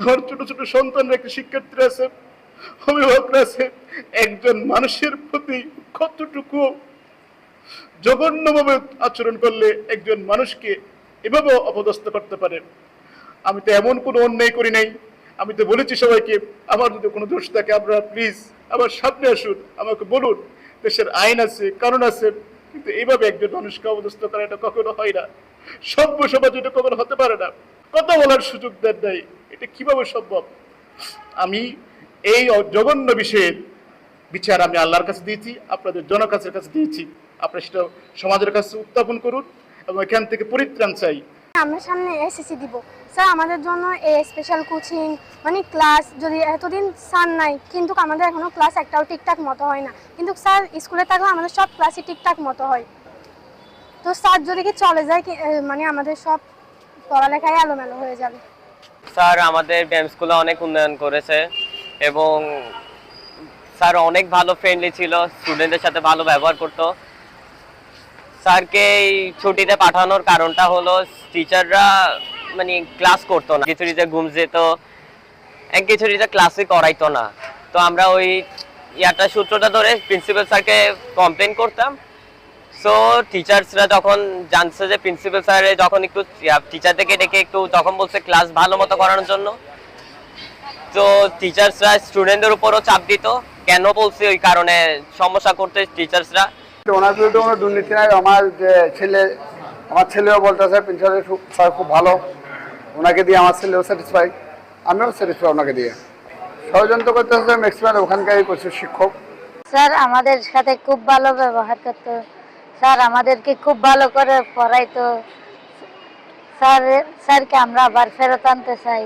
আমার ছোট ছোট সন্তানরা একটা শিক্ষার্থীরা আছে, অভিভাবকরা আছে। একজন মানুষের প্রতি কতটুকু জঘন্যভাবে আচরণ করলে একজন মানুষকে এভাবে অপদস্থ করতে পারে? আমি তো এমন কোনো অন্যায় করি নাই। আমি তো বলেছি সবাইকে, আমার যদি কোনো দোষ থাকে, আপনারা প্লিজ আমার সামনে আসুন, আমাকে বলুন। দেশের আইন আছে কারণ আছে কিন্তু এইভাবে একজন মানুষকে অবদস্থ করা এটা কখনো হয় না। সভ্য সমাজ এটা কখনো হতে পারে না। কথা বলার সুযোগ দেন নাই। এটা কীভাবে সম্ভব? আমি এই জঘন্য বিষয়ের বিচার আমি আল্লাহর কাছে দিয়েছি, আপনাদের জনকাছের কাছে দিয়েছি। আপনারা সেটা সমাজের কাছে উত্থাপন করুন এবং এখান থেকে পরিত্রাণ চাই। আমরা সামনে এসএসসি দিব। স্যার আমাদের জন্য এই স্পেশাল কোচিং মানে ক্লাস যদি এতদিন স্যার নাই, কিন্তু আমাদের এখনও ক্লাস একটাও ঠিকঠাক মতো হয় না। কিন্তু স্যার স্কুলে থাকলে আমাদের সব ক্লাসই ঠিকঠাক মতো হয়। তো স্যার যদি কি চলে যায় মানে আমাদের সব পড়ালেখায় এলোমেলো হয়ে যাবে। স্যার আমাদের ব্যায়াম স্কুলে অনেক উন্নয়ন করেছে এবং স্যার অনেক ভালো ফ্রেন্ডলি ছিল স্টুডেন্টদের সাথে ভালো ব্যবহার করতো। স্যারকে এই ছুটিতে পাঠানোর কারণটা হলো টিচাররা মানে ক্লাস করতো না। কিছু টিচার ঘুম যেত, এক কিছু টিচার ক্লাসই করাইতো না। তো আমরা ওই ইয়াটা সূত্রটা ধরে প্রিন্সিপাল স্যারকে কমপ্লেন করতাম। সো টিচার্সরা যখন জানছে যে প্রিন্সিপাল স্যার যখন একটু টিচারদেরকে ডেকে একটু তখন বলছে ক্লাস ভালো মতো করানোর জন্য, তো টিচার্সরা স্টুডেন্টদের উপরও চাপ দিত। কেন বলছে ওই কারণে সমস্যা করতে টিচার্সরা ওনার বিরুদ্ধে কোনো দুর্নীতি নাই। আমার যে ছেলে, আমার ছেলেও বলতেছে প্রিন্সিপাল স্যার খুব ভালো। ওনাকে দিয়ে আমার ছেলেও স্যাটিসফাই আমিও স্যাটিসফাই ওনাকে দিয়ে। ষড়যন্ত্র করতেছে ম্যাক্সিমাম ওখানকারই করছে শিক্ষক। স্যার, আমাদের সাথে খুব ভালো ব্যবহার করতো। স্যার, আমাদেরকে খুব ভালো করে পড়াইতো। স্যার, স্যারকে আমরা আবার ফেরত আনতে চাই।